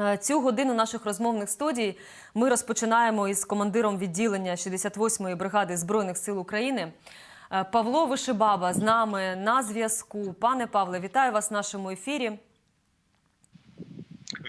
Е, Цю годину наших розмовних студій ми розпочинаємо із командиром відділення 68-ї бригади Збройних сил України. Е, Павло Вишибаба з нами на зв'язку. Пане Павле, вітаю вас в нашому ефірі.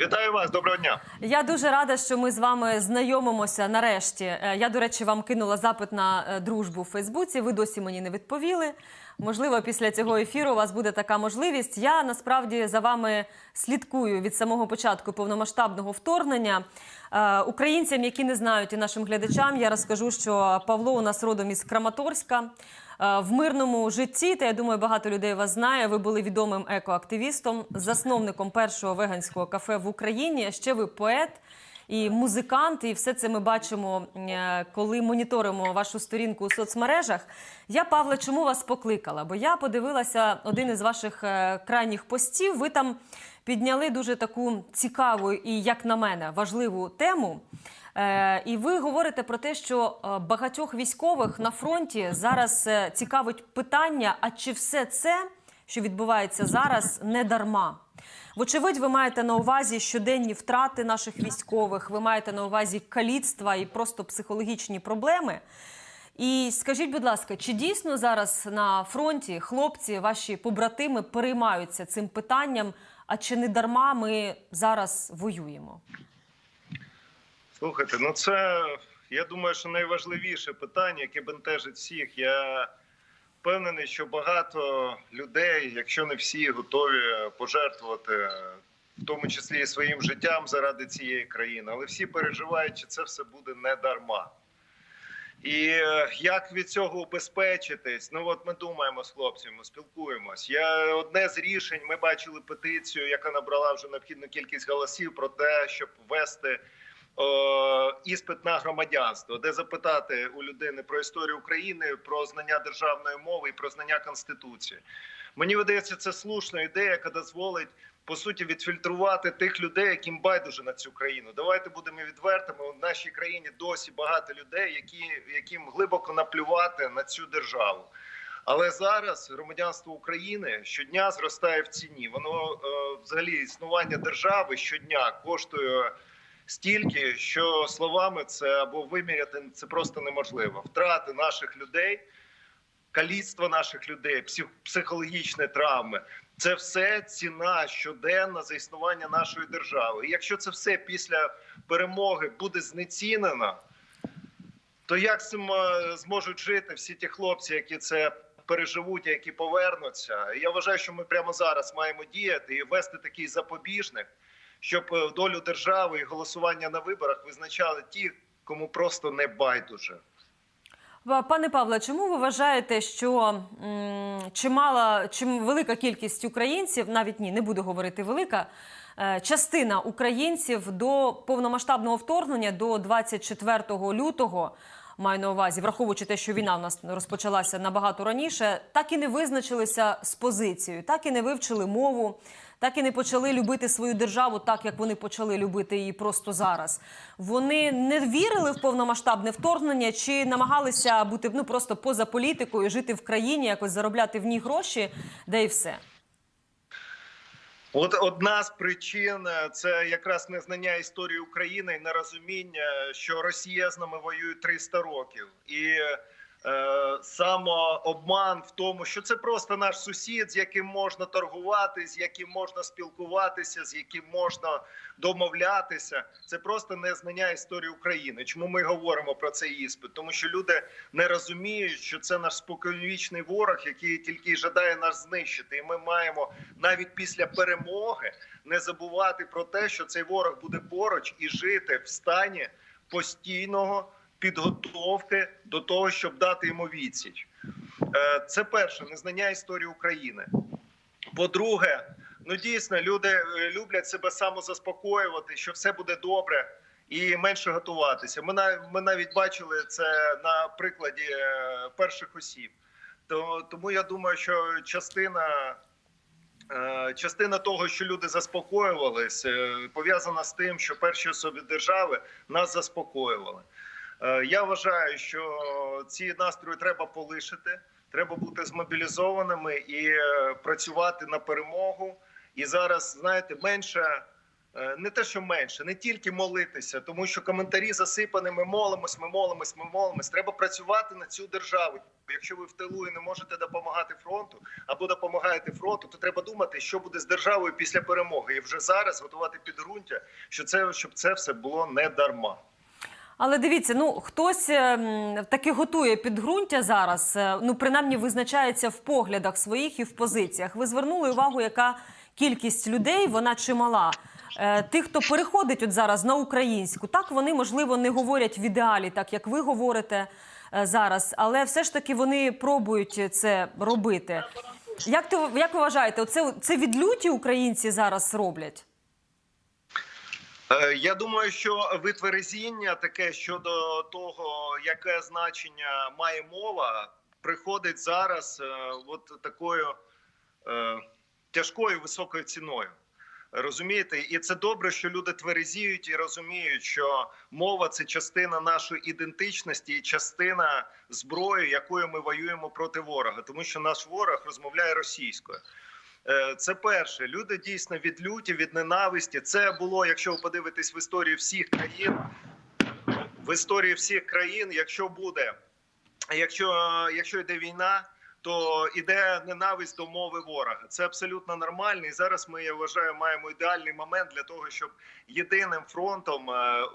Вітаю вас, доброго дня. Я дуже рада, що ми з вами знайомимося нарешті. Е, Я, до речі, вам кинула запит на дружбу в Фейсбуці. Ви досі мені не відповіли. Можливо, після цього ефіру у вас буде така можливість. Я насправді за вами слідкую від самого початку повномасштабного вторгнення. Е, Українцям, які не знають, і нашим глядачам, я розкажу, що Павло у нас родом із Краматорська. Е, В мирному житті, та я думаю, багато людей вас знає. Ви були відомим екоактивістом, засновником першого веганського кафе в Україні. Ще ви поет і музикант, і все це ми бачимо, е, коли моніторимо вашу сторінку у соцмережах. Я, Павле, чому вас покликала? Бо я подивилася один із ваших е, крайніх постів. Ви там підняли дуже таку цікаву і, як на мене, важливу тему. Е, І ви говорите про те, що багатьох військових на фронті зараз цікавить питання: а чи все це, що відбувається зараз, не дарма? Вочевидь, ви маєте на увазі щоденні втрати наших військових, ви маєте на увазі каліцтва і просто психологічні проблеми. І скажіть, будь ласка, чи дійсно зараз на фронті хлопці, ваші побратими переймаються цим питанням? А чи не дарма ми зараз воюємо? Слухайте, ну це я думаю, що найважливіше питання, яке бентежить всіх. Я впевнений, що багато людей, якщо не всі, готові пожертвувати, в тому числі і своїм життям заради цієї країни, але всі переживають, чи це все буде не дарма. І е, як від цього убезпечитись? Ну от ми думаємо з хлопцями, спілкуємось. Я одне з рішень. Ми бачили петицію, яка набрала вже необхідну кількість голосів про те, щоб ввести іспит на громадянство, де запитати у людини про історію України, про знання державної мови і про знання конституції. Мені видається, це слушна ідея, яка дозволить по суті відфільтрувати тих людей, яким байдуже на цю країну. Давайте будемо відвертими. У нашій країні досі багато людей, які яким глибоко наплювати на цю державу. Але зараз громадянство України щодня зростає в ціні. Воно е, взагалі існування держави щодня коштує стільки, що словами це або виміряти це просто неможливо. Втрати наших людей, каліцтво наших людей, психологічні травми. Це все ціна щоденна за існування нашої держави. І якщо це все після перемоги буде знецінено, то як з цим е, зможуть жити всі ті хлопці, які це переживуть, які повернуться? Я вважаю, що ми прямо зараз маємо діяти і ввести такий запобіжник, щоб е, долю держави і голосування на виборах визначали ті, кому просто не байдуже. Пане Павле, чому ви вважаєте, що чимала, чим велика кількість українців, навіть ні, не буду говорити велика, е, частина українців до повномасштабного вторгнення до 24 лютого, маю на увазі, враховуючи те, що війна у нас розпочалася набагато раніше, так і не визначилися з позицією, так і не вивчили мову, так і не почали любити свою державу так, як вони почали любити її просто зараз. Вони не вірили в повномасштабне вторгнення чи намагалися бути ну просто поза політикою, жити в країні, якось заробляти в ній гроші, де і все. От одна з причин е, це якраз незнання історії України і нерозуміння, що Росія з нами воює 300 років, і самообман в тому, що це просто наш сусід, з яким можна торгувати, з яким можна спілкуватися, з яким можна домовлятися. Це просто незнання історії України. Чому ми говоримо про цей іспит? Тому що люди не розуміють, що це наш споконвічний ворог, який тільки жадає нас знищити. І ми маємо навіть після перемоги не забувати про те, що цей ворог буде поруч і жити в стані постійного підготовки до того, щоб дати йому відсіч. Е, Це перше незнання історії України. По-друге, ну дійсно люди е, люблять себе самозаспокоювати, що все буде добре. І менше готуватися. Ми ми навіть бачили це на прикладі е, перших осіб. Тому я думаю, що частина Частина того, що люди заспокоювались, е, пов'язана з тим, що перші особи держави нас заспокоювали. Е, Я вважаю, що ці настрої треба полишити, треба бути змобілізованими і е, працювати на перемогу. І зараз, знаєте, менше е, не те, що менше, не тільки молитися, тому що коментарі засипані. Ми молимось, ми молимось, ми молимось. Треба працювати на цю державу. Якщо ви в тилу і не можете допомагати фронту або допомагаєте фронту, то треба думати, що буде з державою після перемоги, і вже зараз готувати підґрунтя, що це щоб це все було не дарма. Але дивіться, ну хтось ем, таки готує підґрунтя зараз. е, Ну, принаймні, визначається в поглядах своїх і в позиціях. Ви звернули увагу, яка кількість людей вона чимала. Е, Тих, хто переходить от зараз на українську, так вони можливо не говорять в ідеалі, так як ви говорите е, зараз, але все ж таки вони пробують це робити. Як ти як ви вважаєте, це відлюті українці зараз роблять? Е, Я думаю, що витверезіння таке щодо того, яке значення має мова, приходить зараз е, от такою е, тяжкою високою ціною. Розумієте, і це добре, що люди тверезіють і розуміють, що мова це частина нашої ідентичності і частина зброї, якою ми воюємо проти ворога, тому що наш ворог розмовляє російською. Е, Це перше. Люди дійсно від люті, від ненависті. Це було, якщо ви подивитесь в історії всіх країн, в історії всіх країн, якщо буде, якщо, якщо йде війна, то йде ненависть до мови ворога. Це абсолютно нормально. І зараз ми я вважаю, маємо ідеальний момент для того, щоб єдиним фронтом е,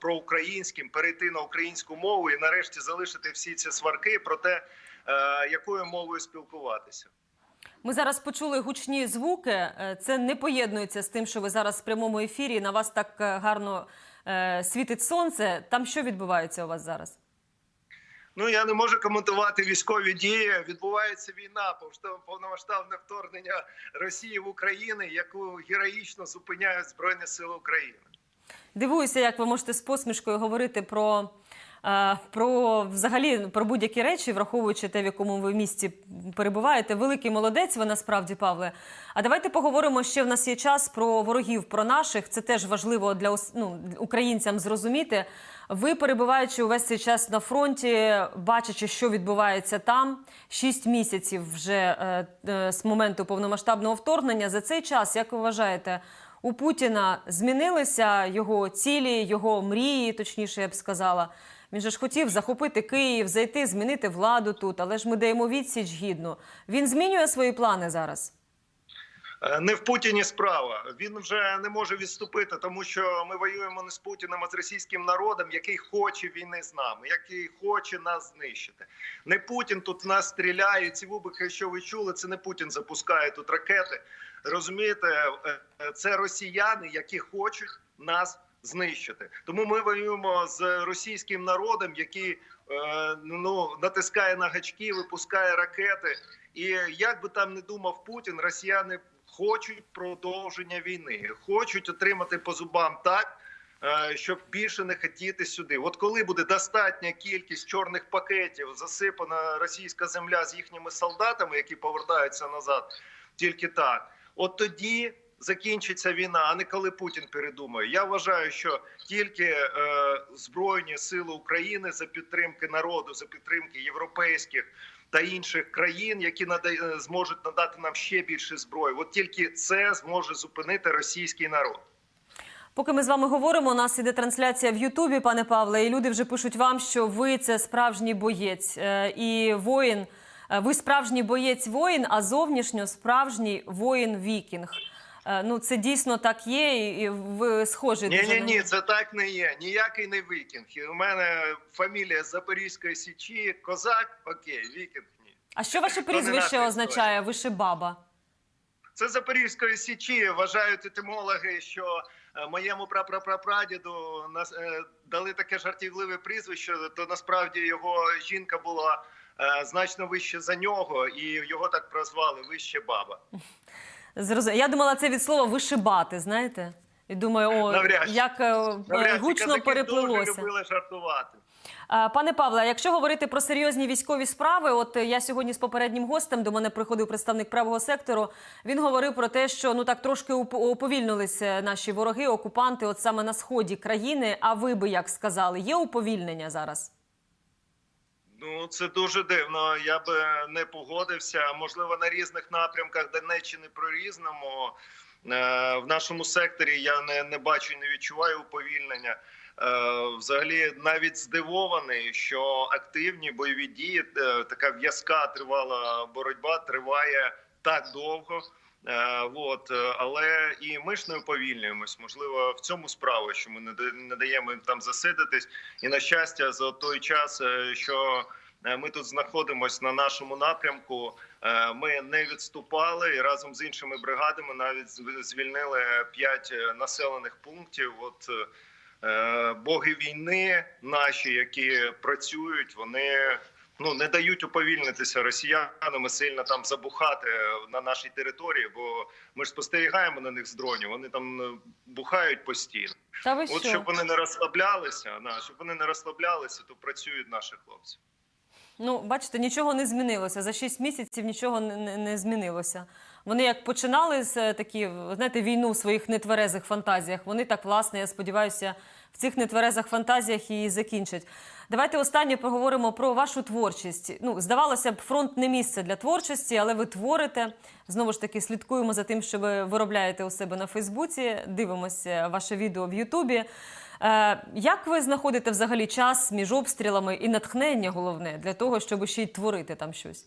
проукраїнським перейти на українську мову і нарешті залишити всі ці сварки про те, е, якою мовою спілкуватися. Ми зараз почули гучні звуки. Е, Це не поєднується з тим, що ви зараз в прямому ефірі. На вас так е, гарно е, світить сонце. Там що відбувається у вас зараз? Ну я не можу коментувати військові дії. Відбувається війна, повномасштабне вторгнення Росії в Україну, яку героїчно зупиняють Збройні Сили України. Дивуюся, як ви можете з посмішкою говорити про, про взагалі про будь-які речі, враховуючи те, в якому ви місці перебуваєте. Великий молодець, ви насправді, Павле. А давайте поговоримо ще в нас є час про ворогів, про наших. Це теж важливо для ну, українцям зрозуміти. Ви перебуваючи увесь цей час на фронті, бачачи, що відбувається там, шість місяців вже е, е, з моменту повномасштабного вторгнення. За цей час, як ви вважаєте, у Путіна змінилися його цілі, його мрії, точніше, я б сказала. Він же ж хотів захопити Київ, зайти, змінити владу тут, але ж ми даємо відсіч гідно. Він змінює свої плани зараз. Е, Не в Путіні справа. Він вже не може відступити, тому що ми воюємо не з Путіним, а з російським народом, який хоче війни з нами, який хоче нас знищити. Не Путін тут в нас стріляє. Ці вибухи, що ви чули, це не Путін запускає тут ракети. Розумієте, Е, е, це росіяни, які хочуть нас знищити. Тому ми воюємо з російським народом, який е, ну натискає на гачки, випускає ракети. І як би там не думав Путін, росіяни хочуть продовження війни, хочуть отримати по зубам так. е, Щоб більше не хотіти сюди, от коли буде достатня кількість чорних пакетів, засипана російська земля з їхніми солдатами, які повертаються назад, тільки так, от тоді закінчиться війна, а не коли Путін передумає. Я вважаю, що тільки е, збройні сили України за підтримки народу, за підтримки європейських та інших країн, які нада- зможуть надати нам ще більше зброї. От тільки це зможе зупинити російський народ. Поки ми з вами говоримо, у нас іде трансляція в Ютубі, пане Павле, і люди вже пишуть вам, що ви це справжній боєць е, і воїн. е, Ви справжній боєць воїн, а зовнішньо справжній воїн вікінг. Е, Ну, це дійсно так є, і- ви схожі Ні, дуже ні, ні, це так не є. Ніякий не вікінг. У мене фамілія Запорізької січі, козак, окей, вікінг ні. А що ваше прізвище означає? Вишибаба. Це Запорізької січі. Вважають етимологи, що е, моєму прапрапрапрадіду нас е, дали таке жартівливе прізвище, то насправді його жінка була значно вище за нього, і його так прозвали вище баба. Зрозум... Я думала, це від слова вишибати, знаєте? І думаю, о, Навряд як е, Навряд гучно переплилося. Дуже любили жартувати. Е, Пане Павле, якщо говорити про серйозні військові справи, от е, я сьогодні з попереднім гостем до мене приходив представник правого сектору. Він говорив про те, що ну так трошки уповільнилися наші вороги, окупанти, от саме на сході країни. А ви би як сказали, є уповільнення зараз? Ну це дуже дивно. Я би не погодився. Можливо, на різних напрямках Донеччини про різному. в нашому секторі я не, не бачу не відчуваю уповільнення. Е, Взагалі, навіть здивований, що активні бойові дії, е, така в'язка тривала боротьба, триває так довго. Е, от, е, але і ми ж не уповільнюємось. Можливо, в цьому справа, що ми не даємо їм там засидитись. І на щастя, за той час, е, що ми тут знаходимося на нашому напрямку, ми не відступали і разом з іншими бригадами навіть звільнили п'ять населених пунктів. От боги війни, наші, які працюють, вони ну не дають уповільнитися росіянам і сильно там забухати на нашій території, бо ми ж спостерігаємо на них з дронів. Вони там е, бухають постійно. Та ви От що? щоб вони не розслаблялися, на щоб вони не розслаблялися, то працюють наші хлопці. Ну, бачите, нічого не змінилося. За 6 місяців нічого не, не, не змінилося. Вони як починали з е, такі, знаєте, війну в своїх нетверезих фантазіях. Вони так, власне, я сподіваюся, в цих нетверезих фантазіях і закінчать. Давайте останнє поговоримо про вашу творчість. Ну, здавалося б, фронт не місце для творчості, але ви творите. Знову ж таки, слідкуємо за тим, що ви виробляєте у себе на Фейсбуці. Дивимося ваше відео в Ютубі. Е, як ви знаходите взагалі час між обстрілами і натхнення головне для того, щоб ще й творити там щось?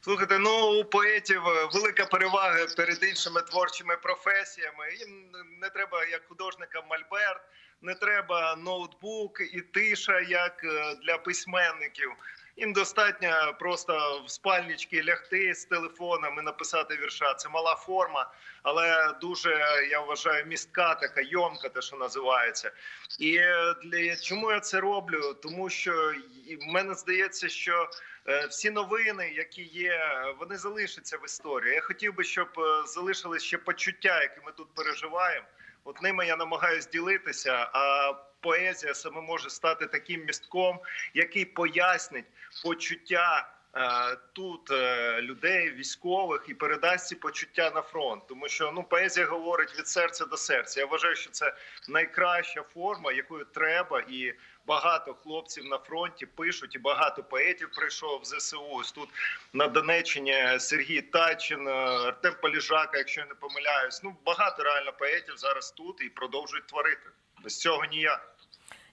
Слухайте, ну у поетів е, велика перевага перед іншими творчими професіями. Їм не треба як художникам мольберт, не треба ноутбук і тиша, як е, для письменників. Їм достатньо просто в спальнички лягти з телефоном і написати вірша. Це мала форма, але дуже я вважаю містка, така йомка, те, що називається. І е, для чому я це роблю? Тому що в мене здається, що е, всі новини, які є, вони залишаться в історії. Я хотів би, щоб е, ще почуття, які ми тут переживаємо. От ними я намагаюся ділитися. А поезія саме може стати таким містком, який пояснить почуття. Е, Тут е, людей, військових і передасть ці почуття на фронт, тому що ну поезія говорить від серця до серця. Я вважаю, що це найкраща форма, якою треба, і багато хлопців на фронті пишуть, і багато поетів прийшов в ЗСУ. Ось тут на Донеччині Сергій Тачин, е, Артем Поліжака, якщо я не помиляюсь. Ну багато реально поетів зараз тут і продовжують творити. Без цього ніяк.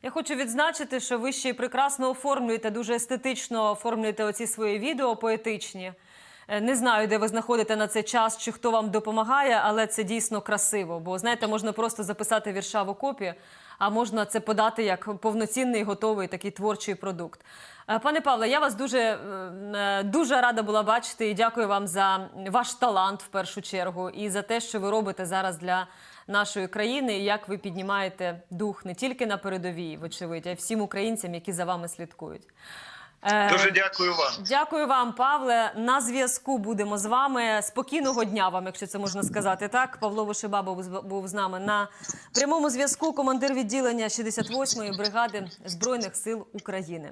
Я хочу відзначити, що ви ще прекрасно оформлюєте, дуже естетично оформлюєте оці свої відео поетичні. Е, Не знаю, де ви знаходите на це час, чи хто вам допомагає, але це дійсно красиво. Бо знаєте, можна просто записати вірша в окопі, а можна це подати як повноцінний готовий такий творчий продукт. Е, Пане Павле, я вас дуже, е, е, дуже рада була бачити і дякую вам за ваш талант в першу чергу і за те, що ви робите зараз для нашої країни, і як ви піднімаєте дух не тільки на передовій, вочевидь, а й всім українцям, які за вами слідкують. Е, Дуже дякую вам. Дякую вам, Павле. На зв'язку будемо з вами. Спокійного дня вам, якщо це можна сказати. Так, Павло Вишибабов був з нами на прямому зв'язку. Командир відділення 68-ї бригади збройних сил України.